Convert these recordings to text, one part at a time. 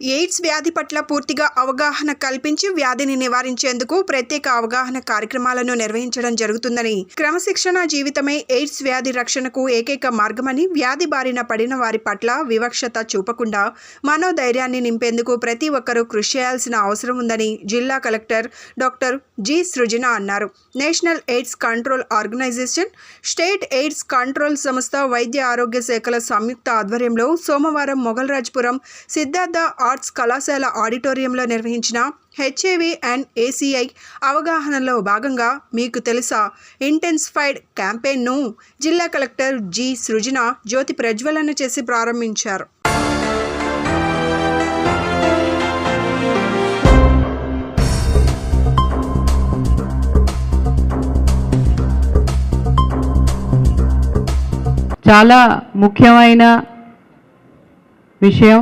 AIDS వ్యాధి పట్ల పూర్తిగా అవగాహన కల్పించి వ్యాధిని నివారించేందుకు ప్రత్యేక అవగాహన కార్యక్రమాలను నిర్వహించడం జరుగుతుందని క్రమశిక్షణ జీవితమే ఎయిడ్స్ వ్యాధి రక్షణకు ఏకైక మార్గమని వ్యాధి బారిన పడిన వారి పట్ల వివక్షత చూపకుండా మనోధైర్యాన్ని నింపేందుకు ప్రతి ఒక్కరూ కృషి చేయాల్సిన అవసరం ఉందని జిల్లా కలెక్టర్ డాక్టర్ జి సృజన అన్నారు. National AIDS control organisation state AIDS control సంస్థ వైద్య ఆరోగ్య శాఖల సంయుక్త ఆధ్వర్యంలో సోమవారం మొగల్రాజ్పురం సిద్ధార్థ ఆర్ట్స్ కళాశాల ఆడిటోరియంలో నిర్వహించిన హెచ్ఏవి అండ్ ఏసీఐ అవగాహనలో భాగంగా మీకు తెలుసా ఇంటెన్సిఫైడ్ క్యాంపెయిన్ను జిల్లా కలెక్టర్ జి సృజన జ్యోతి ప్రజ్వలన చేసి ప్రారంభించారు. చాలా ముఖ్యమైన విషయం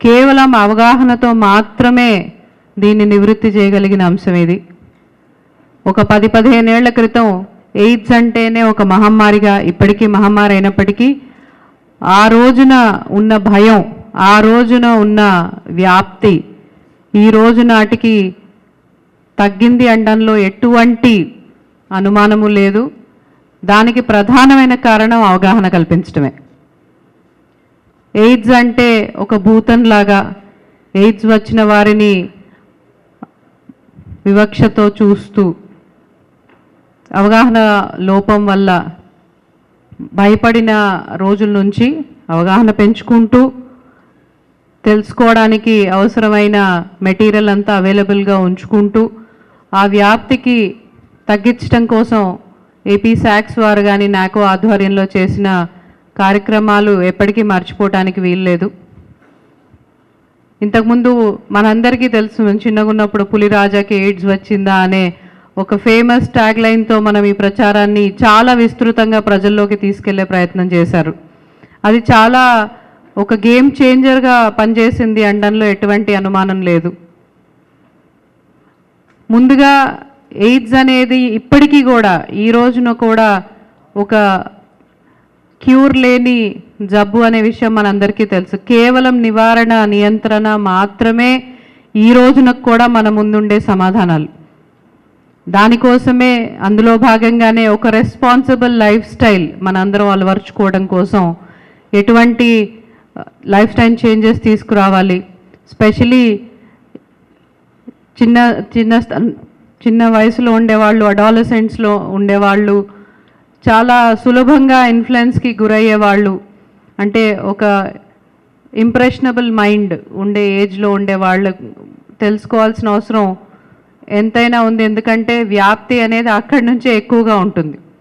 కేవలం అవగాహనతో మాత్రమే దీన్ని నివృత్తి చేయగలిగిన అంశం ఇది. ఒక పది పదిహేనేళ్ళ క్రితం ఎయిడ్స్ అంటేనే ఒక మహమ్మారిగా ఇప్పటికీ మహమ్మారి అయినప్పటికీ ఆ రోజున ఉన్న భయం ఆ రోజున ఉన్న వ్యాప్తి ఈ రోజు నాటికి తగ్గింది అనడంలో ఎటువంటి అనుమానము లేదు. దానికి ప్రధానమైన కారణం అవగాహన కల్పించడమే ఎయిడ్స్ అంటే ఒక భూతంలాగా ఎయిడ్స్ వచ్చిన వారిని వివక్షతో చూస్తూ అవగాహన లోపం వల్ల భయపడిన రోజుల నుంచి అవగాహన పెంచుకుంటూ తెలుసుకోవడానికి అవసరమైన మెటీరియల్ అంతా అవైలబుల్గా ఉంచుకుంటూ ఆ వ్యాప్తికి తగ్గించడం కోసం ఏపీ శాక్స్ వారు కానీ నాకో ఆధ్వర్యంలో చేసిన కార్యక్రమాలు ఎప్పటికీ మర్చిపోవటానికి వీల్లేదు. ఇంతకుముందు మనందరికీ తెలుసు మేము చిన్నగా ఉన్నప్పుడు పులిరాజాకి ఎయిడ్స్ వచ్చిందా అనే ఒక ఫేమస్ ట్యాగ్ లైన్తో మనం ఈ ప్రచారాన్ని చాలా విస్తృతంగా ప్రజల్లోకి తీసుకెళ్ళే ప్రయత్నం చేశారు. అది చాలా ఒక గేమ్ చేంజర్గా పనిచేసింది అండంలో ఎటువంటి అనుమానం లేదు. ముందుగా ఎయిడ్స్ అనేది ఇప్పటికీ కూడా ఈ రోజున కూడా ఒక క్యూర్ లేని జబ్బు అనే విషయం మనందరికీ తెలుసు. కేవలం నివారణ నియంత్రణ మాత్రమే ఈ రోజున కూడా మన ముందుండే సమాధానాలు. దానికోసమే అందులో భాగంగానే ఒక రెస్పాన్సిబుల్ లైఫ్ స్టైల్ మనందరం అలవరుచుకోవడం కోసం ఎటువంటి లైఫ్ స్టైల్ చేంజెస్ తీసుకురావాలి. స్పెషలీ చిన్న చిన్న చిన్న వయసులో ఉండేవాళ్ళు అడాలసెంట్స్లో ఉండేవాళ్ళు చాలా సులభంగా ఇన్ఫ్లుయెన్స్కి గురయ్యే వాళ్ళు. అంటే ఒక ఇంప్రెషనబుల్ మైండ్ ఉండే ఏజ్లో ఉండే వాళ్ళు తెలుసుకోవాల్సిన అవసరం ఎంతైనా ఉంది. ఎందుకంటే వ్యాప్తి అనేది అక్కడి నుంచే ఎక్కువగా ఉంటుంది.